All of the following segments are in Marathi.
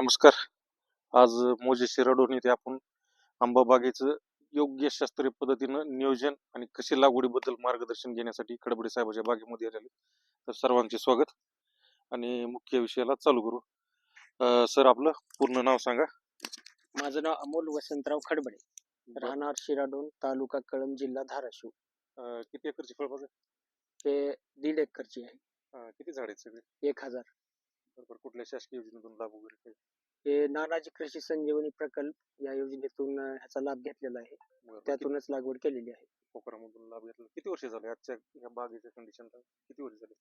नमस्कार. आज मोजे शिराडोन येथे आपण. आंबा बागेचं योग्य शास्त्रीय पद्धतीनं नियोजन आणि कृषी लागवडीबद्दल मार्गदर्शन घेण्यासाठी खडबडे साहेबाच्या बागेमध्ये आलेले तर सर्वांचे स्वागत. आणि मुख्य विषयाला चालू करू. अं, सर आपलं पूर्ण नाव सांगा. माझं नाव अमोल वसंतराव खडबडे. राहणार शिराडोन तालुका कळंब जिल्हा धाराशिव. अं, किती एकरची फळबाग आहे? ते दीड एकरची आहे. अं, किती झाड आहेत सगळे? एक हजार. बरोबर. कुठल्या शासकीय योजनेतून लाभ वगैरे काही? हे नानाजी कृषी संजीवनी प्रकल्प या योजनेतून अं, ह्याचा लाभ घेतलेला आहे. बरं, किती त्यातूनच लागवड केलेली आहे. पोखरामधून लाभ घेतला. किती वर्ष झाले आजच्या या बागेच्या कंडिशनला किती वर्ष झाले?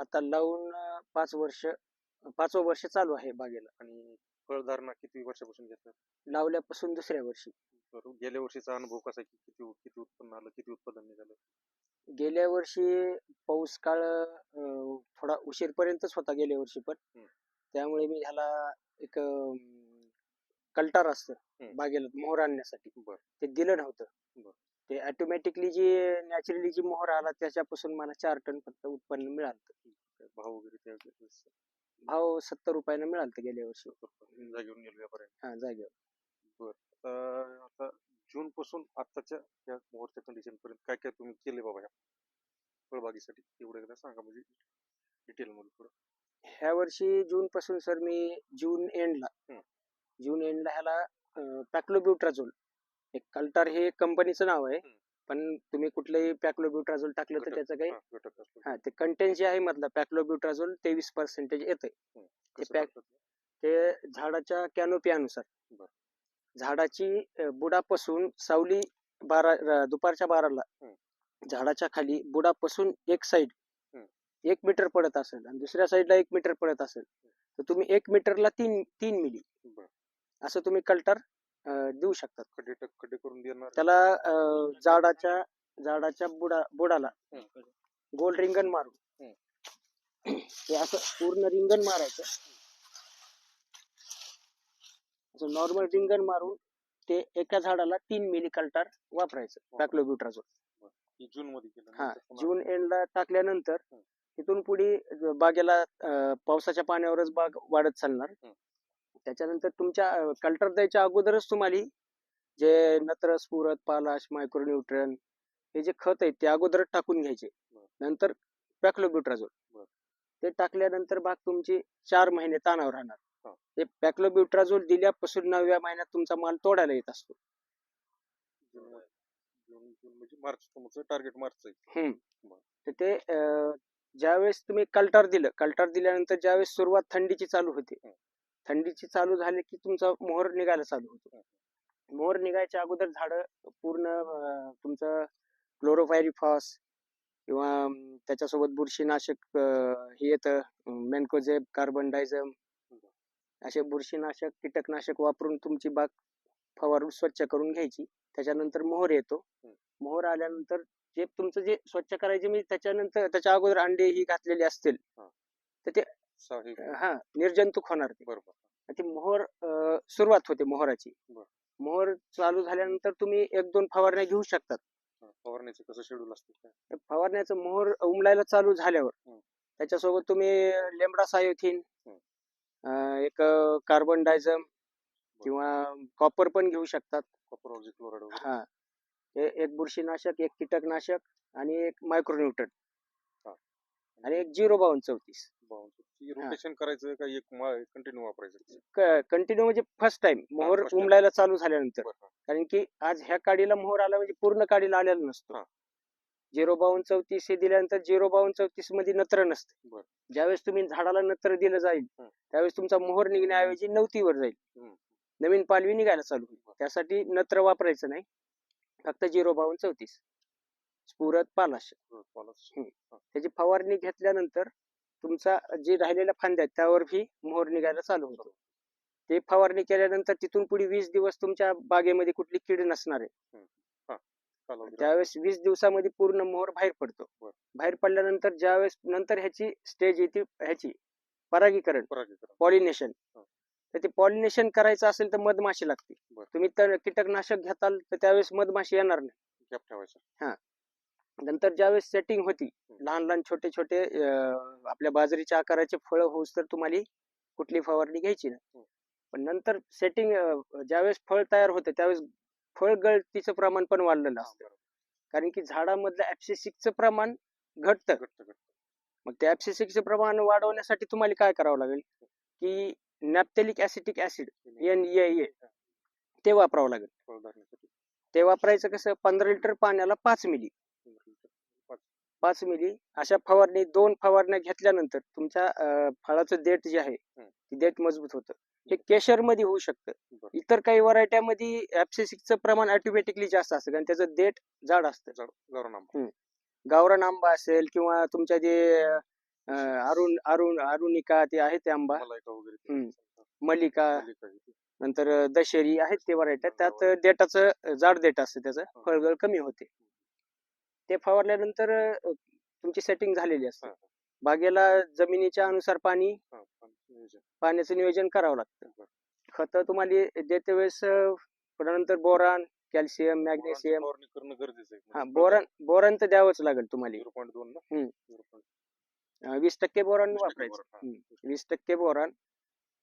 आता लावून अं, पाच वर्ष पाचवं वर्ष चालू आहे बागेला. आणि फळधारणा किती वर्षापासून घेतलं लावल्यापासून दुसऱ्या वर्षी. बरोबर गेल्या वर्षीचा अनुभव कसा आहे? किती किती उत्पन्न आलं? किती उत्पादन निघालं? गेल्या वर्षी पाऊस काळ अं, थोडा उशीरपर्यंतच होता गेल्या वर्षी पण. हम्म. त्यामुळे मी ह्याला एक अं, कल्टार असतं हम्म. बागेला मोहर आणण्यासाठी. बरं. ते दिलं नव्हतं. बरं. ते ऑटोमॅटिकली जी नॅचरली जी मोहर आला त्याच्यापासून मला चार टन फक्त उत्पन्न मिळालं भाव वगैरे त्या भाव सत्तर रुपयानं मिळालं गेल्या वर्षी. जागेवर व्यापाऱ्यांनी हा जागेवर. तर आता जून पासून आताच्या या मोहरच्या कंडिशन पर्यंत काय काय तुम्ही केले बाबा या फळबागेसाठी एवढं एकदा सांगा म्हणजे डिटेल मध्ये थोडं ह्या वर्षी जून पासून सर मी जून एंडला. जून एंडला ह्याला पॅक्लोब्युट्राझोल एक कल्टार हे कंपनीचं नाव आहे. पण तुम्ही कुठलंही पॅक्लोब्युट्राझोल टाकलं तर. त्याचं काही हा, ते कंटेंट जे आहे मधला पॅक्लोब्युट्राझोल तेवीस पर्सेंटेज करतात? ते झाडाच्या कॅनोपी अनुसार बरं. झाडाची बुडापासून सावली बारा दुपारच्या बाराला. झाडाच्या खाली बुडापासून एक साइड. एक मीटर पडत असेल आणि दुसऱ्या साईडला एक मीटर पडत असेल तर तुम्ही एक मीटरला तीन तीन मिली. असं तुम्ही कल्टर देऊ शकतात त्याला झाडाच्या झाडाच्या बुडा बुडाला. गोल रिंगण मारून ते असं पूर्ण रिंगण मारायचं असं नॉर्मल रिंगण मारून ते एका झाडाला तीन मिली कल्टार वापरायचं ही जून मध्ये केलं हा पुन्हा- जून एंडला टाकल्यानंतर. तिथून पुढे बागेला अं, पावसाच्या पाण्यावरच बाग वाढत चालणार. त्याच्यानंतर तुमच्या कल्टर द्यायच्या अगोदरच तुम्हाला जे नत्र स्फुरत पालाश मायक्रोन्यूट्रन हे जे खत आहेत ते अगोदरच टाकून घ्यायचे बरं. नंतर पॅक्लोब्युट्राझोल बरं. ते टाकल्यानंतर बाग तुमची चार महिने ताणावर राहणार. ते पॅक्लोब्युट्राझोल दिल्यापासून नवव्या महिन्यात तुमचा माल तोडायला येत असतो. जून म्हणजे मार्च तुमचं टार्गेट मार्च आहे. हम्म. तर ते अं, ज्यावेळेस तुम्ही कल्टार दिलं कल्टार दिल्यानंतर ज्यावेळेस सुरुवात थंडीची चालू होते. थंडीची चालू झाली की तुमचा मोहर निघायला चालू होतो. मोहर निघायच्या अगोदर झाड पूर्ण अं, तुमचं क्लोरोफायरिफॉस किंवा अं, त्याच्यासोबत बुरशीनाशक अं, हे येतं मेनकोजेब कार्बन डायझम असे बुरशीनाशक कीटकनाशक वापरून तुमची बाग फवारून स्वच्छ करून घ्यायची. त्याच्यानंतर मोहर येतो. मोहर आल्यानंतर जे तुमचं जे स्वच्छ करायचे म्हणजे त्याच्यानंतर त्याच्या अगोदर अंडे ही घातलेली असतील सहा हे हा निर्जंतुक होणार ते. बरोबर. ती मोहर सुरुवात होते मोहराची. मोहर चालू झाल्यानंतर तुम्ही एक दोन फवारण्या घेऊ शकतात. फवारण्याचं कसं शेड्यूल असतं फवारण्याचं मोहर उमलायला चालू झाल्यावर. त्याच्यासोबत तुम्ही लेमडा सायोथिन एक कार्बन डायझम किंवा कॉपर पण घेऊ शकतात. कॉपर क्लोराईड वगैरे. हा. हे एक बुरशीनाशक एक कीटकनाशक आणि एक मायक्रोन्यूट्रन हा. आणि एक झिरो बावन चौतीस. रोटेशन करायचं का एक कंटिन्यू वापरायचं? कंटिन्यू म्हणजे फर्स्ट टाइम मोहर first time. उमलायला चालू झाल्यानंतर. बरं, हा. कारण की आज ह्या काडीला मोहर आला म्हणजे पूर्ण काडीला आलेला नसतो. हा. झिरो बावन चौतीस हे दिल्यानंतर झिरो बावन चौतीसमध्ये नत्र नसते. ज्यावेळेस तुम्ही झाडाला नत्र दिलं जाईल. त्यावेळेस तुमचा मोहर निघण्याऐवजी नवतीवर जाईल. नवीन पालवी निघायला चालू होईल. त्यासाठी नत्र वापरायचं नाही. फक्त झिरो बावन चौतीस. स्फुरत पालाश. त्याची फवारणी घेतल्यानंतर तुमचा जे राहिलेल्या फांद्या आहेत त्यावर ही मोहर निघायला चालू होतो. ते फवारणी केल्यानंतर तिथून पुढे वीस दिवस तुमच्या बागेमध्ये कुठली कीड नसणार आहे. त्यावेळेस वीस दिवसामध्ये पूर्ण मोहर बाहेर पडतो. बाहेर पडल्यानंतर ज्यावेळेस नंतर ह्याची स्टेज येते ह्याची परागीकरण. पॉलिनेशन हा. तर ते पॉलिनेशन करायचं असेल तर मधमाशी लागते. तुम्ही तर कीटकनाशक घेताल तर त्यावेळेस मधमाशी येणार नाही ठेवायचा नंतर ज्यावेळेस सेटिंग होती लहान लहान छोटे छोटे आपल्या बाजरीच्या आकाराचे फळं होऊस तर तुम्हाला कुठली फवारणी घ्यायची नाही. पण नंतर सेटिंग ज्यावेळेस फळ तयार होते त्यावेळेस फळ गळतीचं प्रमाण पण वाढलेलं असतं. कारण की झाडामधलं ऍप्सिसिकचं प्रमाण घटतं. मग त्या ऍप्सिसिकचं प्रमाण वाढवण्यासाठी तुम्हाला काय करावं लागेल? की naphthalic acetic acid N A ते वापरावं लागेल. ते वापरायचं कसं? पंधरा लिटर पाण्याला पाच मिली. पाच. मिली. अशा फवारणी दोन फवारण्या घेतल्यानंतर तुमच्या फळाचं देठ जे आहे. ते देठ मजबूत होतं. हे केशरमध्ये होऊ शकतं. इतर काही व्हरायट्यामध्ये ऍप्सिसिकचं प्रमाण ऑटोमॅटिकली जास्त असतं कारण त्याचं देठ जाड असतं गावरान आंबा. गावरान आंबा असेल किंवा तुमच्या जे अरुण अरुण अरुणिका ते आहे ते आंबा. मलिका. नंतर दशेरी आहेत ते व्हरायट्या त्यात. देठाचं जाड देठ असतं त्याचं. फळगळ कमी होते ते फवारल्यानंतर तुमची सेटिंग झालेली असते. बागेला जमिनीच्या अनुसार पाणी. पाण्याचं नियोजन करावं लागतं. खत तुम्हाला देते वेळेस नंतर बोरान कॅल्शियम मॅग्नेशियम फवारणी करणं गरजेचं आहे हा बोरान बोरान तर द्यावंच लागेल तुम्हाला झिरो पॉईंट दोन ना हम्म. झिरो पॉईंट अं, वीस टक्के बोरान वीस टक्के वापरायचं बोरान, हा. हम्म. वीस टक्के बोरान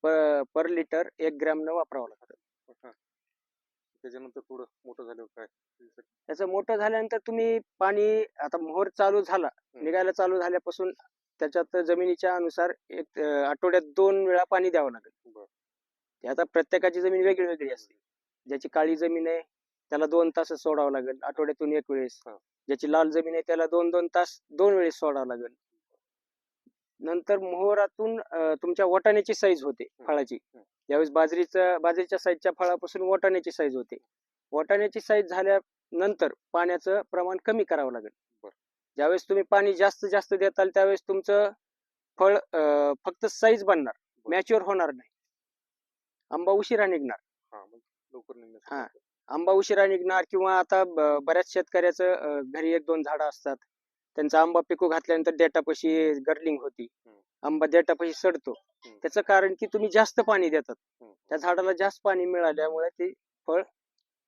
प- पर लिटर एक ग्रॅम न वापरावं लागतं हा. त्याच्यानंतर थोडं मोठं झाल्यावर काय त्याचं मोठं झाल्यानंतर तुम्ही पाणी आता मोहर चालू झाला. निघायला चालू झाल्यापासून त्याच्यात जमिनीच्या अनुसार एक अं, आठवड्यात दोन वेळा पाणी द्यावं लागेल बरं. आता प्रत्येकाची जमीन वेगळी वेगळी असते. ज्याची काळी जमीन आहे त्याला दोन तास सोडावं लागेल आठवड्यातून एक वेळेस. ज्याची लाल जमीन आहे त्याला दोन दोन तास दोन वेळेस सोडावं लागेल. नंतर मोहरातून तुमच्या वाटाण्याची साईज होते फळाची. हम्म. ज्यावेळेस बाजरीचं बाजरीच्या साईजच्या फळापासून वाटाण्याची साईज होते. वाटाण्याची साईज झाल्यानंतर पाण्याचं प्रमाण कमी करावं लागेल. ज्यावेळेस तुम्ही पाणी जास्त जास्त देताल त्यावेळेस तुमचं फळ फक्त साईज बनणार. मॅच्युअर होणार नाही. आंबा उशिरा निघणार हा मग लवकर हा. निघण्यासाठी आंबा उशिरा निघणार किंवा आता ब- बऱ्याच शेतकऱ्याचं अं, घरी एक दोन झाडं असतात त्यांचा आंबा पिकू घातल्यानंतर देठापाशी गर्लिंग होती हम्म. आंबा देठापाशी सडतो हम्म. त्याचं कारण की तुम्ही जास्त पाणी देतात हम्म. त्या झाडाला जास्त पाणी मिळाल्यामुळे ते फळ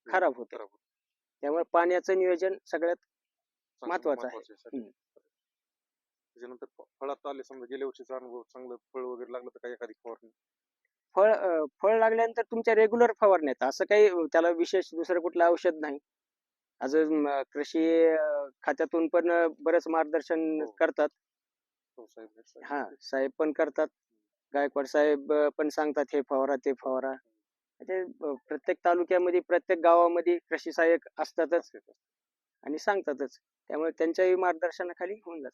खराब होतं खराब होतं. त्यामुळे पाण्याचं नियोजन सगळ्यात चांगलं महत्वाचं आहे. महत्वाचं साठी. हम्म. त्याच्यानंतर फ- फळात आले समजा गेल्या वर्षीचा अनुभव चांगलं फळ वगैरे लागलं तर काय एखादी फवारणी फळ अं, फळ लागल्यानंतर तुमच्या रेग्युलर फवारण्या आहेत. असं काही त्याला विशेष दुसरं कुठलं औषध नाही. अजून कृषी खात्यातून पण बरंच मार्गदर्शन हो. करतात. हो साहेब. हे साहेब. पण करतात. गायकवाड साहेब पण सांगतात हे फवारा ते फवारा. ते अं, प्रत्येक तालुक्यामध्ये प्रत्येक गावामध्ये कृषी सहाय्यक असतातच. आणि सांगतातच. त्यामुळे त्यांच्याही मार्गदर्शनाखाली होऊन जात.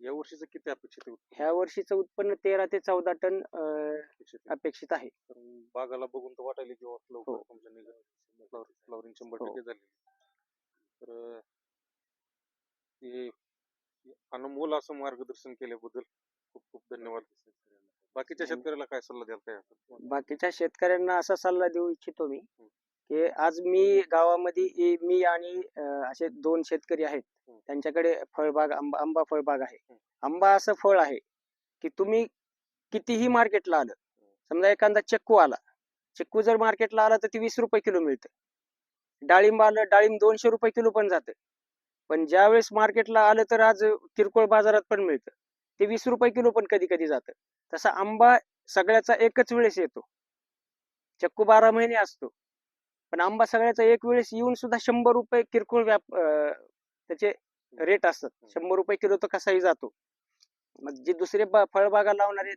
या वर्षीचं किती अपेक्षित आहे उत्पन्न? ह्या वर्षीचं उत्पन्न तेरा ते चौदा टन अं, अपेक्षित आहे? अपेक्षित आहे कारण बागाला बघून तर वाटायला की बाबा लवकर हो. तुमच्या निघा फ्लॉवरिंग शंभर हो. टक्के झाली तर अं, हे अनमोल असं मार्गदर्शन केल्याबद्दल खूप खूप धन्यवाद बाकीच्या धन्य- शेतकऱ्याला काय सल्ला द्याल काय आपण? बाकीच्या शेतकऱ्यांना असा सल्ला देऊ इच्छितो मी की आज मी गावामध्ये मी आणि असे दोन शेतकरी आहेत. त्यांच्याकडे फळबाग आंबा आंबा फळबाग आहे. आंबा असं फळ आहे की तुम्ही कितीही मार्केटला आलं समजा एखादा चिक्कू आला चिक्कू जर मार्केटला आला तर ती वीस रुपये किलो मिळतं. डाळिंब आलं डाळिंब दोनशे रुपये किलो पण जातं. पण ज्यावेळेस मार्केटला आलं तर आज किरकोळ बाजारात पण मिळतं. ते वीस रुपये किलो पण कधी कधी जातं. तसा आंबा सगळ्याचा एकच वेळेस येतो. चक्कू बारा महिने असतो. पण आंबा सगळ्याचा एक वेळेस येऊन सुद्धा शंभर रुपये किरकोळ व्याप त्याचे रेट असतात. शंभर रुपये किलो तर कसाही जातो. मग जे दुसरे फळबागा लावणार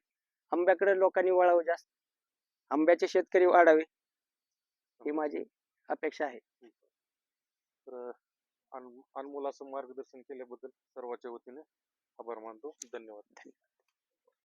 आंब्याकडे लोकांनी वळावं जास्त. आंब्याचे शेतकरी वाढावे. ही माझी अपेक्षा आहे. अनमोल असं मार्गदर्शन केल्याबद्दल सर्वांच्या वतीने आभार मानतो. धन्यवाद.